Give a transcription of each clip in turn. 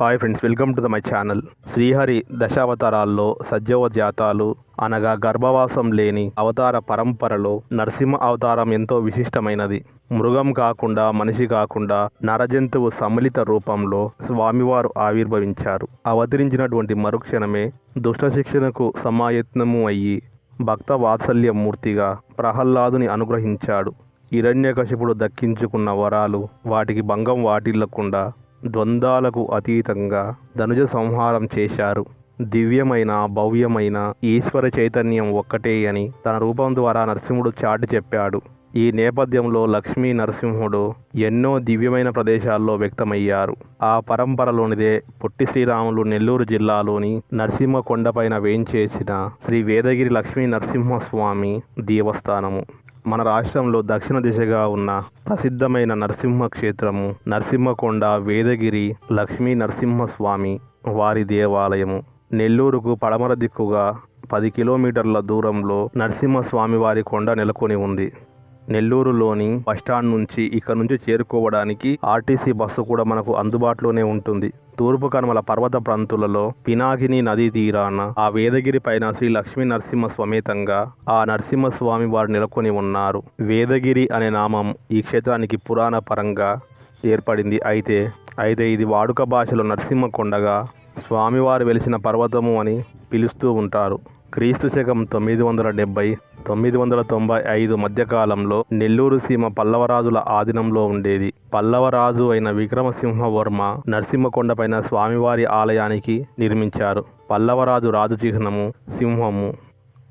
Hi friends welcome to the my channel Srihari దశావతారాల్లో సజ్జవ జాతాలు అనగా గర్భవాసం లేని అవతార పరంపరలో నరసింహ అవతారం ఎంతో విశిష్టమైనది మృగం కాకుండా మనిషి కాకుండా నరజంతువు సమ్మిళిత రూపంలో స్వామివారు ఆవిర్భవించారు అవతరించినటువంటి మరుక్షణమే దుష్ట శిక్షణకు సమాయత్నము అయ్యి భక్త వాత్సల్య మూర్తిగా ప్రహ్లాదుని అనుగ్రహించాడు హిరణ్యకశిపుడు దక్కించుకున్న వరాలు వాటికి భంగం వాటిల్లకుండా ద్వంద్వాలకు అతీతంగా ధనుజ సంహారం చేశారు. దివ్యమైన భవ్యమైన ఈశ్వర చైతన్యం ఒక్కటే అని తన రూపం ద్వారా నరసింహుడు చాటి చెప్పాడు. ఈ నేపథ్యంలో లక్ష్మీ నరసింహుడు ఎన్నో దివ్యమైన ప్రదేశాల్లో వ్యక్తమయ్యారు. ఆ పరంపరలోనిదే పొట్టి శ్రీరాములు నెల్లూరు జిల్లాలోని నరసింహ కొండపైన వేంచేసిన శ్రీ వేదగిరి లక్ష్మీ నరసింహస్వామి దేవస్థానము. మన రాష్ట్రంలో దక్షిణ దిశగా ఉన్న ప్రసిద్ధమైన నరసింహ క్షేత్రము నరసింహకొండ వేదగిరి లక్ష్మీ నరసింహస్వామి వారి దేవాలయము. నెల్లూరుకు పడమర దిక్కుగా పది కిలోమీటర్ల దూరంలో నరసింహస్వామి వారి కొండ నెలకొని ఉంది. నెల్లూరులోని బస్టాండ్ నుంచి ఇక్కడ నుంచి చేరుకోవడానికి ఆర్టీసీ బస్సు కూడా మనకు అందుబాటులోనే ఉంటుంది. తూర్పు కనుమల పర్వత ప్రాంతులలో పినాకిని నదీ తీరాన ఆ వేదగిరి పైన శ్రీ లక్ష్మీ నరసింహ సమేతంగా ఆ నరసింహస్వామి వారు నెలకొని ఉన్నారు. వేదగిరి అనే నామం ఈ క్షేత్రానికి పురాణ పరంగా ఏర్పడింది. అయితే అయితే ఇది వాడుక భాషలో నరసింహ కొండగా స్వామివారు వెలిసిన పర్వతము అని పిలుస్తూ ఉంటారు. క్రీస్తు శకం తొమ్మిది వందల డెబ్బై తొమ్మిది వందల తొంభై ఐదు మధ్యకాలంలో నెల్లూరు సీమ పల్లవరాజుల ఆధీనంలో ఉండేది. పల్లవరాజు అయిన విక్రమసింహవర్మ నరసింహకొండపైన స్వామివారి ఆలయానికి నిర్మించారు. పల్లవరాజు రాజు చిహ్నము సింహము.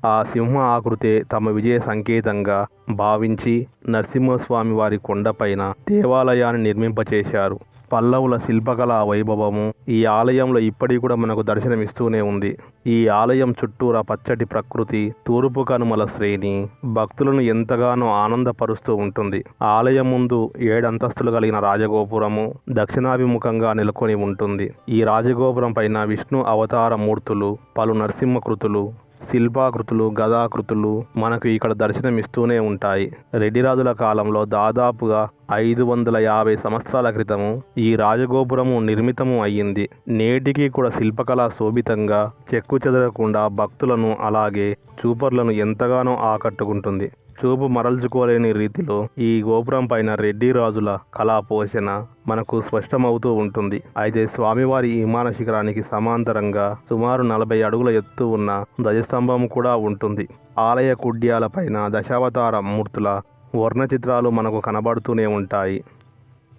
ఆ సింహ ఆకృతే తమ విజయ సంకేతంగా భావించి నరసింహస్వామి వారి కొండపైన దేవాలయాన్ని నిర్మింపచేశారు. పల్లవుల శిల్పకళ వైభవము ఈ ఆలయంలో ఇప్పటికి కూడా మనకు దర్శనమిస్తూనే ఉంది. ఈ ఆలయం చుట్టూరా పచ్చటి ప్రకృతి తూర్పు కనుమల శ్రేణి భక్తులను ఎంతగానో ఆనందపరుస్తూ ఉంటుంది. ఆలయం ముందు ఏడంతస్తులు కలిగిన రాజగోపురము దక్షిణాభిముఖంగా నెలకొని ఉంటుంది. ఈ రాజగోపురం పైన విష్ణు అవతార మూర్తులు పలు నరసింహకృతులు శిల్పాకృతులు గదాకృతులు మనకు ఇక్కడ దర్శనమిస్తూనే ఉంటాయి. రెడ్డిరాజుల కాలంలో దాదాపుగా ఐదు వందల యాభై సంవత్సరాల క్రితము ఈ రాజగోపురము నిర్మితము అయ్యింది. నేటికి కూడా శిల్పకళా శోభితంగా చెక్కు చెదరకుండా భక్తులను అలాగే చూపర్లను ఎంతగానో ఆకట్టుకుంటుంది. చూపు మరల్చుకోలేని రీతిలో ఈ గోపురం పైన రెడ్డి రాజుల కళా పోషణ మనకు స్పష్టమవుతూ ఉంటుంది. అయితే స్వామివారి హిమాన విమాన శిఖరానికి సమాంతరంగా సుమారు నలభై అడుగుల ఎత్తు ఉన్న ధ్వజస్తంభం కూడా ఉంటుంది. ఆలయ కుడ్యాల పైన దశావతార మూర్తుల వర్ణ చిత్రాలు మనకు కనబడుతూనే ఉంటాయి.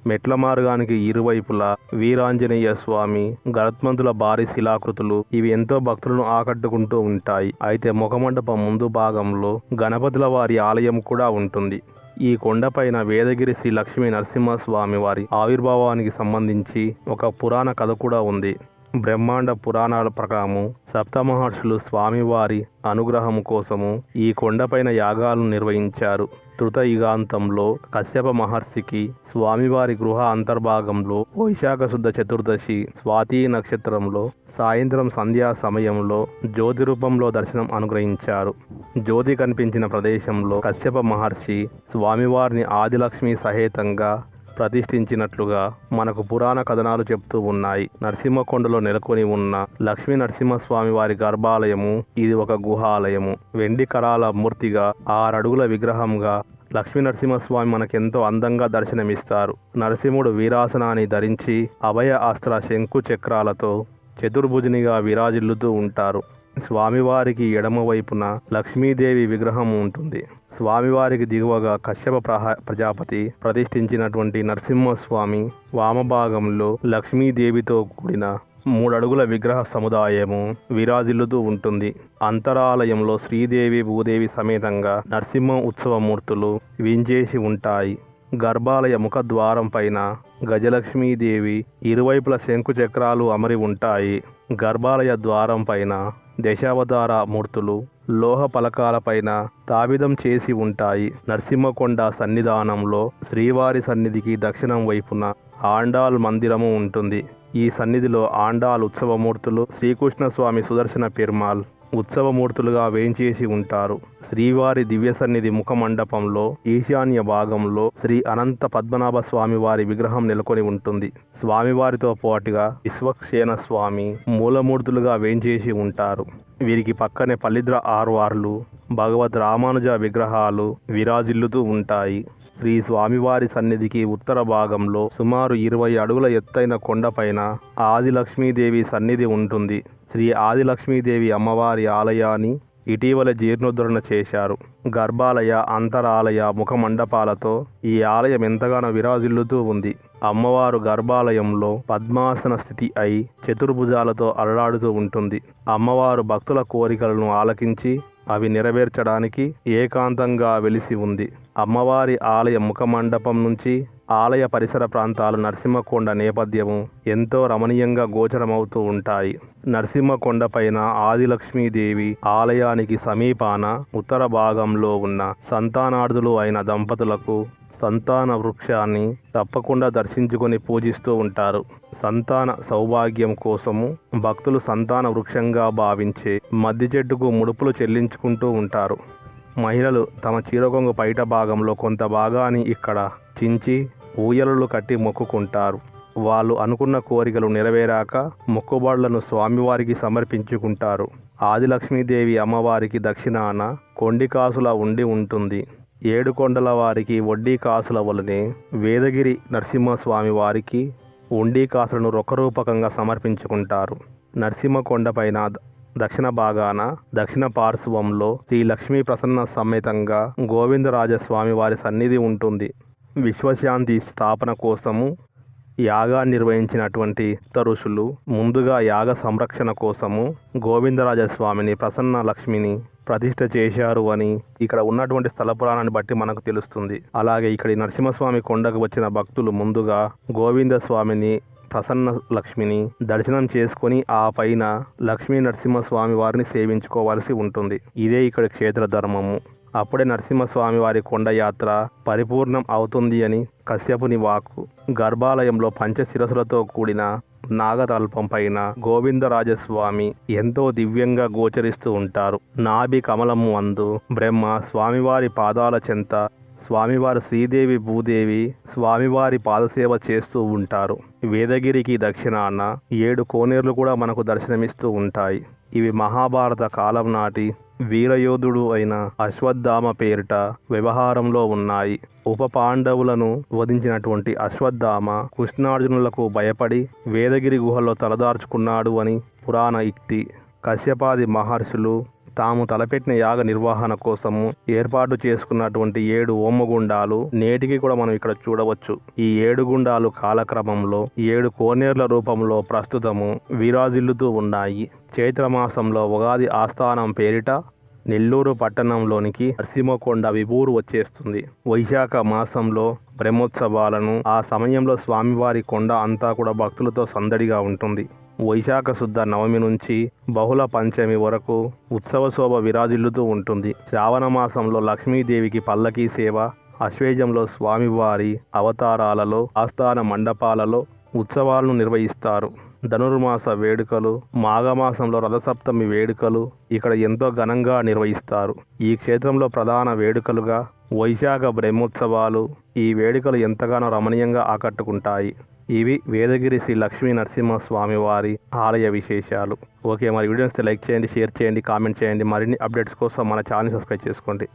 మెట్ల మార్గానికి ఇరువైపులా వీరాంజనేయ స్వామి గరత్మంతుల భారీ శిలాకృతులు ఇవి ఎంతో భక్తులను ఆకట్టుకుంటూ ఉంటాయి. అయితే ముఖమండపం ముందు భాగంలో గణపతుల వారి ఆలయం కూడా ఉంటుంది. ఈ కొండపైన వేదగిరి శ్రీ లక్ష్మీ నరసింహస్వామి వారి ఆవిర్భావానికి సంబంధించి ఒక పురాణ కథ కూడా ఉంది. బ్రహ్మాండ పురాణాల ప్రకారము సప్తమహర్షులు స్వామివారి అనుగ్రహం కోసము ఈ కొండపైన యాగాలను నిర్వహించారు. యుగాంతంలో కశ్యప మహర్షికి స్వామివారి గృహ అంతర్భాగంలో వైశాఖ శుద్ధ చతుర్దశి స్వాతి నక్షత్రంలో సాయంత్రం సంధ్యా సమయంలో జ్యోతి రూపంలో దర్శనం అనుగ్రహించారు. జ్యోతి కనిపించిన ప్రదేశంలో కశ్యప మహర్షి స్వామివారిని ఆదిలక్ష్మి సహేతంగా ప్రతిష్ఠించినట్లుగా మనకు పురాణ కథనాలు చెప్తూ ఉన్నాయి. నరసింహకొండలో నెలకొని ఉన్న లక్ష్మీ నరసింహస్వామి వారి గర్భాలయము ఇది ఒక గుహాలయము. వెండి కరాల మూర్తిగా ఆరడుగుల విగ్రహంగా లక్ష్మీ నరసింహస్వామి మనకెంతో అందంగా దర్శనమిస్తారు. నరసింహుడు వీరాసనాన్ని ధరించి అభయ అస్త్ర శంకు చక్రాలతో చతుర్భుజునిగా విరాజిల్లుతూ ఉంటారు. స్వామివారికి ఎడమవైపున లక్ష్మీదేవి విగ్రహం ఉంటుంది. స్వామివారికి దిగువగా కశ్యప ప్రజాపతి ప్రతిష్ఠించినటువంటి నరసింహస్వామి వామభాగంలో లక్ష్మీదేవితో కూడిన మూడడుగుల విగ్రహ సముదాయము విరాజిల్లుతూ ఉంటుంది. అంతరాలయంలో శ్రీదేవి భూదేవి సమేతంగా నరసింహ ఉత్సవ మూర్తులు వించేసి ఉంటాయి. గర్భాలయ ముఖ ద్వారం పైన గజలక్ష్మీదేవి ఇరువైపుల శంకు చక్రాలు అమరి ఉంటాయి. గర్భాలయ ద్వారం పైన దశావతార మూర్తులు లోహ పలకాలపైన తాబిదం చేసి ఉంటాయి. నరసింహకొండ సన్నిధానంలో శ్రీవారి సన్నిధికి దక్షిణం వైపున ఆండాల్ మందిరము ఉంటుంది. ఈ సన్నిధిలో ఆండాల్ ఉత్సవమూర్తులు శ్రీకృష్ణస్వామి సుదర్శన పెరుమాల్ ఉత్సవమూర్తులుగా వేంచేసి ఉంటారు. శ్రీవారి దివ్య సన్నిధి ముఖ మండపంలో ఈశాన్య భాగంలో శ్రీ అనంత పద్మనాభ స్వామి వారి విగ్రహం నెలకొని ఉంటుంది. స్వామివారితో పాటుగా విశ్వక్షేణ స్వామి మూలమూర్తులుగా వేంచేసి ఉంటారు. వీరికి పక్కనే పల్లిద్ర ఆర్వార్లు భగవద్ రామానుజ విగ్రహాలు విరాజిల్లుతూ ఉంటాయి. శ్రీ స్వామివారి సన్నిధికి ఉత్తర భాగంలో సుమారు ఇరవై అడుగుల ఎత్తైన కొండపైన ఆదిలక్ష్మీదేవి సన్నిధి ఉంటుంది. శ్రీ ఆదిలక్ష్మీదేవి అమ్మవారి ఆలయాన్ని ఇటీవల జీర్ణోద్ధరణ చేశారు. గర్భాలయ అంతరాలయ ముఖ మండపాలతో ఈ ఆలయం ఎంతగానో విరాజిల్లుతూ ఉంది. అమ్మవారు గర్భాలయంలో పద్మాసన స్థితి అయి చతుర్భుజాలతో అల్లాడుతూ ఉంటుంది. అమ్మవారు భక్తుల కోరికలను ఆలకించి అవి నెరవేర్చడానికి ఏకాంతంగా వెలిసి ఉంది. అమ్మవారి ఆలయ ముఖ మండపం నుంచి ఆలయ పరిసర ప్రాంతాలు నరసింహకొండ నేపథ్యము ఎంతో రమణీయంగా గోచరమవుతూ ఉంటాయి. నరసింహకొండ పైన ఆదిలక్ష్మీదేవి ఆలయానికి సమీపాన ఉత్తర భాగంలో ఉన్న సంతానార్థులు అయిన దంపతులకు సంతాన వృక్షాన్ని తప్పకుండా దర్శించుకొని పూజిస్తూ ఉంటారు. సంతాన సౌభాగ్యం కోసము భక్తులు సంతాన వృక్షంగా భావించే మద్ది చెట్టుకు ముడుపులు చెల్లించుకుంటూ ఉంటారు. మహిళలు తమ చీరకొంగు పైట భాగంలో కొంత భాగాన్ని ఇక్కడ చించి ఊయలలు కట్టి మొక్కుకుంటారు. వాళ్ళు అనుకున్న కోరికలు నెరవేరాక మొక్కుబడులను స్వామివారికి సమర్పించుకుంటారు. ఆదిలక్ష్మీదేవి అమ్మవారికి దక్షిణాన కొండికాసులా ఉండి ఉంటుంది. ఏడుకొండల వారికి వడ్డీ కాసుల వలనే వేదగిరి నరసింహస్వామి వారికి ఉండి కాసులను రూపకంగా సమర్పించుకుంటారు. నరసింహకొండపైన దక్షిణ భాగాన దక్షిణ పార్శ్వంలో శ్రీ లక్ష్మీ ప్రసన్న సమేతంగా గోవిందరాజస్వామి వారి సన్నిధి ఉంటుంది. విశ్వశాంతి స్థాపన కోసము యాగా నిర్వహించినటువంటి ఋషులు ముందుగా యాగ సంరక్షణ కోసము గోవిందరాజస్వామిని ప్రసన్న లక్ష్మిని ప్రతిష్ఠ చేశారు అని ఇక్కడ ఉన్నటువంటి స్థల పురాణాన్ని బట్టి మనకు తెలుస్తుంది. అలాగే ఇక్కడ నరసింహస్వామి కొండకు వచ్చిన భక్తులు ముందుగా గోవింద స్వామిని ప్రసన్న లక్ష్మిని దర్శనం చేసుకొని ఆ పైన లక్ష్మీ నరసింహస్వామి వారిని సేవించుకోవాల్సి ఉంటుంది. ఇదే ఇక్కడ క్షేత్ర ధర్మము. అప్పుడే నరసింహస్వామి వారి కొండ యాత్ర పరిపూర్ణం అవుతుంది అని కశ్యపుని వాక్కు. గర్భాలయంలో పంచశిరసులతో కూడిన నాగతల్పం పైన గోవిందరాజస్వామి ఎంతో దివ్యంగా గోచరిస్తూ ఉంటారు. నాభి కమలము అందు బ్రహ్మ స్వామివారి పాదాల చెంత స్వామివారి శ్రీదేవి భూదేవి స్వామివారి పాదసేవ చేస్తూ ఉంటారు. వేదగిరికి దక్షిణాన ఏడు కోనేర్లు కూడా మనకు దర్శనమిస్తూ ఉంటాయి. ఇవి మహాభారత కాలం నాటి వీరయోధుడు అయిన అశ్వత్థామ పేరిట వ్యవహారంలో ఉన్నాయి. ఉప పాండవులను వధించినటువంటి అశ్వత్థామ కృష్ణార్జునులకు భయపడి వేదగిరి గుహలో తలదార్చుకున్నాడు అని పురాణ ఇక్తి కశ్యపాది మహర్షులు తాము తలపెట్టిన యాగ నిర్వహణ కోసము ఏర్పాటు చేసుకున్నటువంటి ఏడు ఓమగుండాలు నేటికి కూడా మనం ఇక్కడ చూడవచ్చు. ఈ ఏడు గుండాలు కాలక్రమంలో ఏడు కోనేర్ల రూపంలో ప్రస్తుతము విరాజిల్లుతూ ఉన్నాయి. చైత్రమాసంలో ఉగాది ఆస్థానం పేరిట నెల్లూరు పట్టణంలోనికి నరసింహకొండ విభూరు వచ్చేస్తుంది. వైశాఖ మాసంలో బ్రహ్మోత్సవాలను ఆ సమయంలో స్వామివారి కొండ అంతా కూడా భక్తులతో సందడిగా ఉంటుంది. వైశాఖ శుద్ధ నవమి నుంచి బహుళ పంచమి వరకు ఉత్సవ శోభ విరాజిల్లుతూ ఉంటుంది. శ్రావణ మాసంలో లక్ష్మీదేవికి పల్లకీ సేవ అశ్వేజంలో స్వామివారి అవతారాలలో ఆస్థాన మండపాలలో ఉత్సవాలను నిర్వహిస్తారు. ధనుర్మాస వేడుకలు మాఘమాసంలో రథసప్తమి వేడుకలు ఇక్కడ ఎంతో ఘనంగా నిర్వహిస్తారు. ఈ క్షేత్రంలో ప్రధాన వేడుకలుగా వైశాఖ బ్రహ్మోత్సవాలు ఈ వేడుకలు ఎంతగానో రమణీయంగా ఆకట్టుకుంటాయి. ఇవి వేదగిరి శ్రీ లక్ష్మీ నరసింహస్వామి వారి ఆలయ విశేషాలు. ఓకే మరి వీడియోస్ లైక్ చేయండి షేర్ చేయండి కామెంట్ చేయండి. మరిన్ని అప్డేట్స్ కోసం మన ఛానల్ సబ్స్క్రైబ్ చేసుకోండి.